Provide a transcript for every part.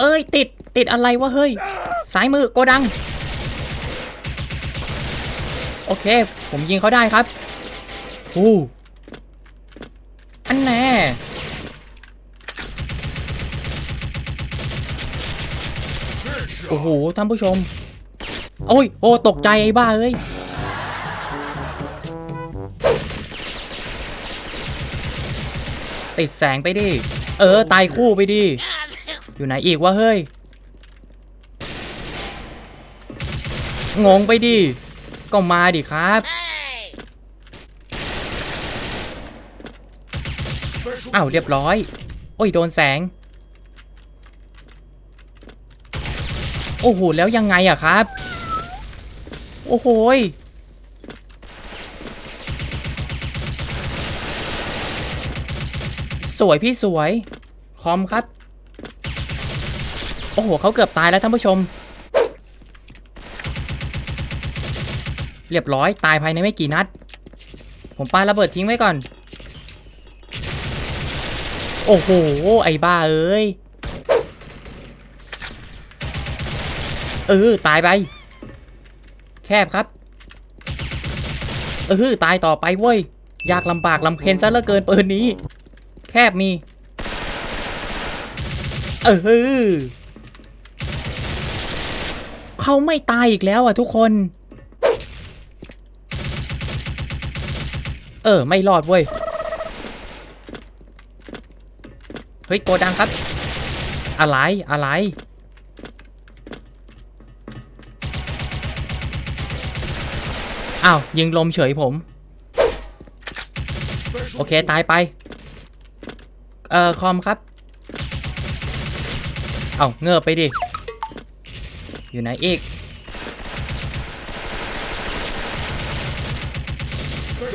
เอ้ย ติดติดอะไรวะเฮ้ยสายมือโกดัง โอเค ผมยิงเขาได้ครับอู้อันแน่โอ้โหท่านผู้ชม โอ้ยโอ้ตกใจไอ้บ้าเอ้ยติดแสงไปดิ เออ ตายคู่ไปดิ อยู่ไหนอีกวะเฮ้ย งงไปดิ ก็มาดิครับ อ้าวเรียบร้อย โอ้ยโดนแสง โอ้โห แล้วยังไงอะครับ โอ้โหยสวยพี่สวย คอมครับ โอ้โหเขาเกือบตายแล้วท่านผู้ชม เรียบร้อยตายภายในไม่กี่นัด ผมปาระเบิดทิ้งไว้ก่อน โอ้โห ไอ้บ้าเอ้ย เออ ตายไป แคบครับ เออ ตายต่อไปเว้ย ยากลำบากลำเค็นซะเหลือเกินปืนนี้ แคบมี เออ เขาไม่ตายอีกแล้วอะทุกคน เออ ไม่รอดเว้ย เฮ้ยโกดังครับ อะไร อะไร อ้าว ยิงลมเฉยผม โอเค ตายไป เอ่อ คอมครับ เอาเงือบไปดิ อยู่ไหนอีก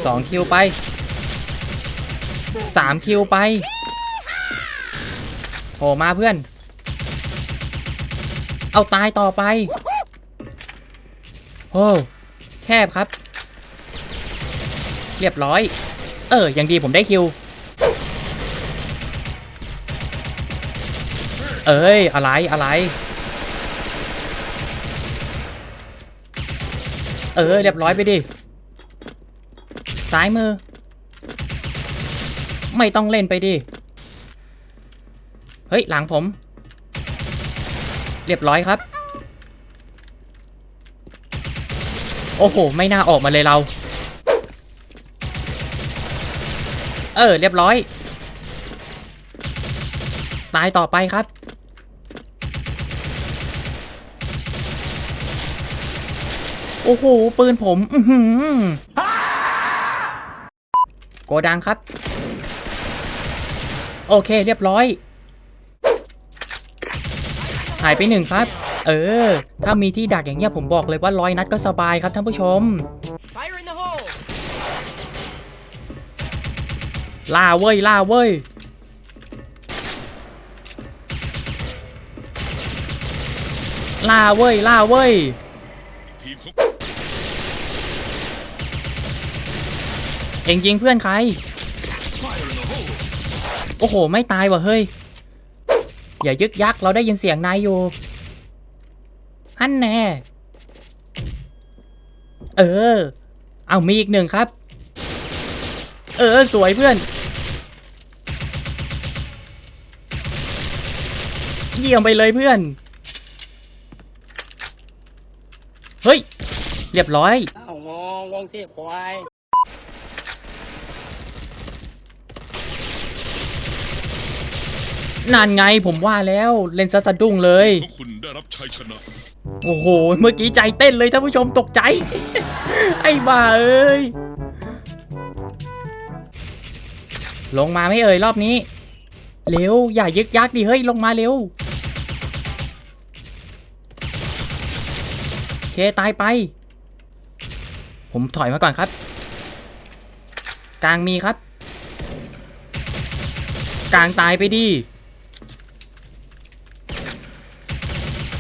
สองคิวไปสามคิวไปโผล่มาเพื่อน เอาตายต่อไปโอ้แคบครับ เรียบร้อย เออยังดีผมได้คิว เอ้ย อะไร อะไร เออเรียบร้อยไปดิซ้ายมือ ไม่ต้องเล่นไปดิ เฮ้ย หลังผม เรียบร้อยครับ โอ้โห ไม่น่าออกมาเลยเรา เออ เรียบร้อย ตายต่อไปครับ โอ้โห ปืนผม อืโกดังครับ โอเคเรียบร้อย หายไปหนึ่งครับ เออ ถ้ามีที่ดักอย่างเงี้ยผมบอกเลยว่าร้อยนัดก็สบายครับท่านผู้ชม ล่าเว้ย ล่าเว้ยล่าเว้ยล่าเว้ย ทีมของ เอ็งยิงเพื่อนใคร โอ้โห ไม่ตายว่ะเฮ้ย อย่ายึกยักเราได้ยินเสียงนายอยู่ฮันแน่ เออ เอามีอีกหนึ่งครับ เออ สวยเพื่อน เยี่ยมไปเลยเพื่อน เฮ้ย เรียบร้อย อ้าวงงงงสิควายนั่นไงผมว่าแล้วเล่นซะสะดุ้งเลยทุกคุณได้รับชัยชนะ โอ้โห เมื่อกี้ใจเต้นเลยท่านผู้ชมตกใจ ไอ้บ้าเอ้ย ลงมาไม่เอ่ยรอบนี้ เร็ว อย่ายึกยักดิเฮ้ย ลงมาเร็วโอเคตายไป ผมถอยมาก่อนครับ กลางมีครับ กลางตายไปดิ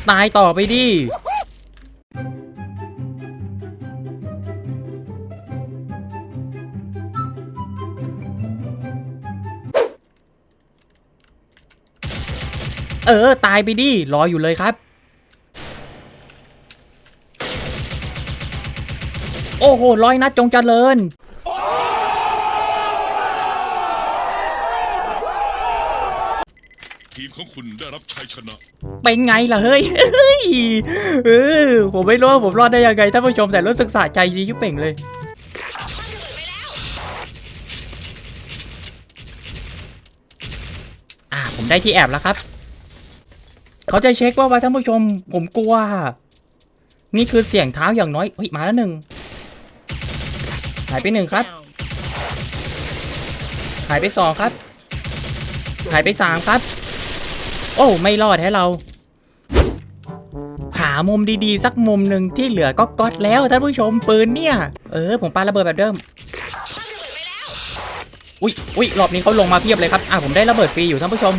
ตายต่อไปดิเออ ตายไปดิ รออยู่เลยครับ โอ้โห ร้อยนัดจงเจริญ ทีมของคุณได้รับชัยชนะ เป็นไงล่ะเฮ้ยเฮ้ยเออผมไม่รู้ว่าผมรอดได้ยังไงท่านผู้ชมแต่รู้สึกสะใจดีชิบเป่งเลย อ่าผมได้ที่แอบแล้วครับ เขาจะเช็คว่าว่าท่านผู้ชม ผมกลัว นี่คือเสียงเท้าอย่างน้อยเฮ้ยมาแล้วหนึ่งหายไปหนึ่งครับ หายไปสองครับ หายไปสามครับ โอ้ไม่รอดให้เรา หามุมดีๆ สักมุมหนึ่งที่เหลือก็ก๊อตแล้วท่านผู้ชมปืนเนี่ย เออ ผมปาระเบิดแบบเดิมอุ๊ยอุ๊ยรอบนี้เขาลงมาเพียบเลยครับ อะผมได้ระเบิดฟรีอยู่ท่านผู้ชม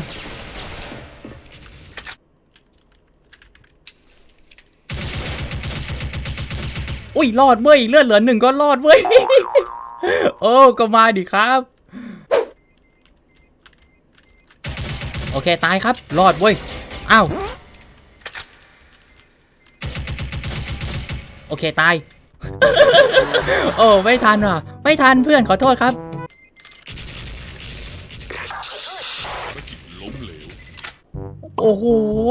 อุ้ยรอดเว้ยเลือดเหลือหนึ่งก็รอดเว้ย โอ้ก็มาดิครับ อเค ตายครับ รอดเว้ย อ้าว โอเค ตาย โอ้ ไม่ทันว่ะ ไม่ทันเพื่อนขอโทษครับภารกิจล้มเหลวโอ้โห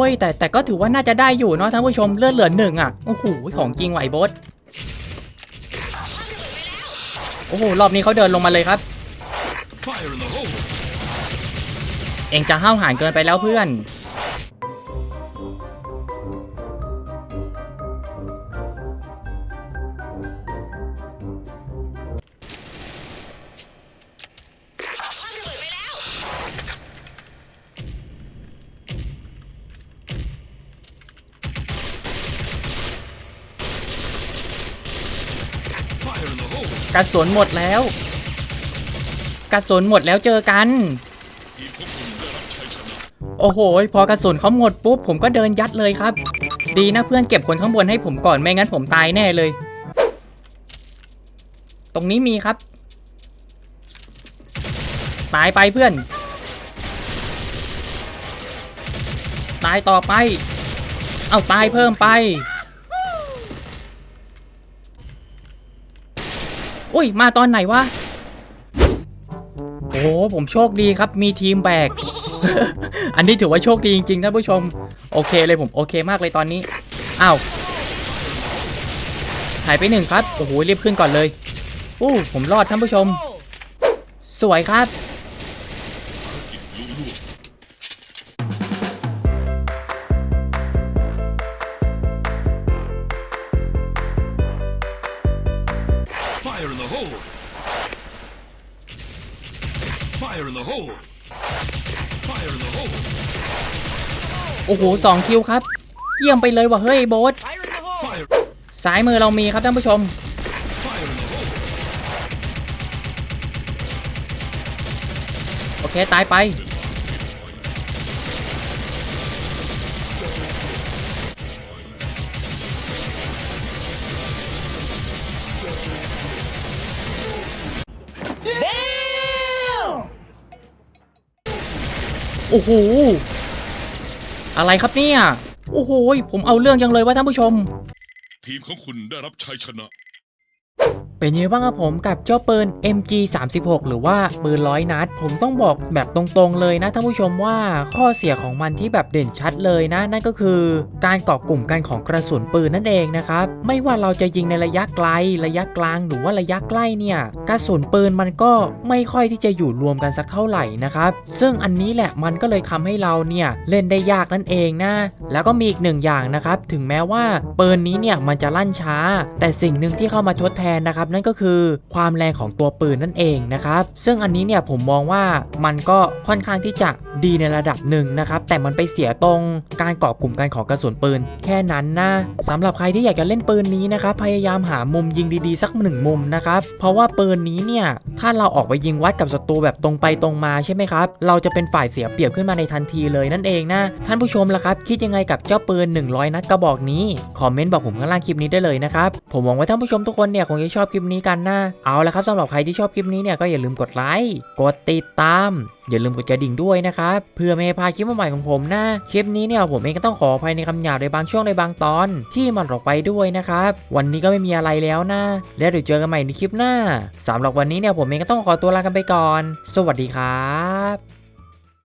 ยแต่แต่ก็ถือว่าน่าจะได้อยู่เนาะท่านผู้ชมเลือดเหลือหนึ่งอะ โอ้โห ของจริงไหวโบสโอ้โห รอบนี้เขาเดินลงมาเลยครับ เองจะห้าวหาญเกินไปแล้วเพื่อน กระสุนหมดแล้ว กระสุนหมดแล้วเจอกัน ทีมของคุณได้รับชัยชนะ โอ้โห พอกระสุนเขาหมดปุ๊บ ผมก็เดินยัดเลยครับ ดีนะเพื่อนเก็บคนข้างบนให้ผมก่อนไม่งั้นผมตายแน่เลย ตรงนี้มีครับ ตายไปเพื่อน ตายต่อไป เอาตายเพิ่มไปอุ้ย มาตอนไหนวะ โอ้โหผมโชคดีครับ มีทีมแบก อันนี้ถือว่าโชคดีจริงๆท่านผู้ชม โอเคเลยผมโอเคมากเลยตอนนี้ อ้าว หายไปหนึ่งครับ โอ้โหรีบขึ้นก่อนเลย อู้ผมรอดท่านผู้ชม สวยครับ Fire in the hole โอ้โหสองคิวครับ เยี่ยมไปเลยว่ะเฮ้ยโบส Fire in the hole. Fire ซ้ายมือเรามีครับท่านผู้ชม Fire in the hole โอเค ตายไป โอ้โห อะไรครับเนี่ย โอ้โห ผมเอาเรื่องยังเลยว่าท่านผู้ชม ทีมของคุณได้รับชัยชนะ เป็นยังไงบ้างครับผมกับเจ้าปืน MG 36หรือว่าปืนร้อยนัด ผมต้องบอกแบบตรงๆเลยนะท่านผู้ชมว่าข้อเสียของมันที่แบบเด่นชัดเลยนะ นั่นก็คือการเกาะกลุ่มกันของกระสุนปืนนั่นเองนะครับ ไม่ว่าเราจะยิงในระยะไกล ระยะกลางหรือว่าระยะใกล้เนี่ยกระสุนปืนมันก็ไม่ค่อยที่จะอยู่รวมกันสักเท่าไหร่นะครับ ซึ่งอันนี้แหละมันก็เลยทำให้เราเนี่ยเล่นได้ยากนั่นเองนะ แล้วก็มีอีกหนึ่งอย่างนะครับถึงแม้ว่าปืนนี้เนี่ยมันจะลั่นช้า แต่สิ่งหนึ่งที่เข้ามาทดแทนนะครับนั่นก็คือความแรงของตัวปืนนั่นเองนะครับ ซึ่งอันนี้เนี่ยผมมองว่ามันก็ค่อนข้างที่จะดีในระดับหนึ่งนะครับ แต่มันไปเสียตรงการเกาะกลุ่มกันของกระสุนปืน แค่นั้นนะสำหรับใครที่อยากจะเล่นปืนนี้นะครับ พยายามหามุมยิงดีๆ สักหนึ่งมุมนะครับ เพราะว่าปืนนี้เนี่ย ถ้าเราออกไปยิงวัดกับศัตรูแบบตรงไปตรงมาใช่ไหมครับ เราจะเป็นฝ่ายเสียเปรียบขึ้นมาในทันทีเลยนั่นเองนะ ท่านผู้ชมล่ะครับ คิดยังไงกับเจ้าปืน 100 นัดกระบอกนี้ คอมเมนต์บอกผมข้างล่างคลิปนี้ได้เลยนะครับ ผมหวังว่าท่านผู้ชมทุกคนเนี่ยคงจะชอบคลิปลิปนี้กันนะเอาละครับสำหรับใครที่ชอบคลิปนี้เนี่ยก็อย่าลืมกดไลค์กดติดตาม อย่าลืมกดกระดิ่งด้วยนะครับเพื่อไม่ให้พลาดคลิปใหม่ของผมนะคลิปนี้เนี่ยผมเองก็ต้องขออภัยในคำหยาบในบางช่วงในบางตอนที่มันออกไปด้วยนะครับวันนี้ก็ไม่มีอะไรแล้วนะแล้วเดี๋ยวเจอกันใหม่ในคลิปหน้าสำหรับวันนี้เนี่ยผมเองก็ต้องขอตัวลากันไปก่อน สวัสดีครับ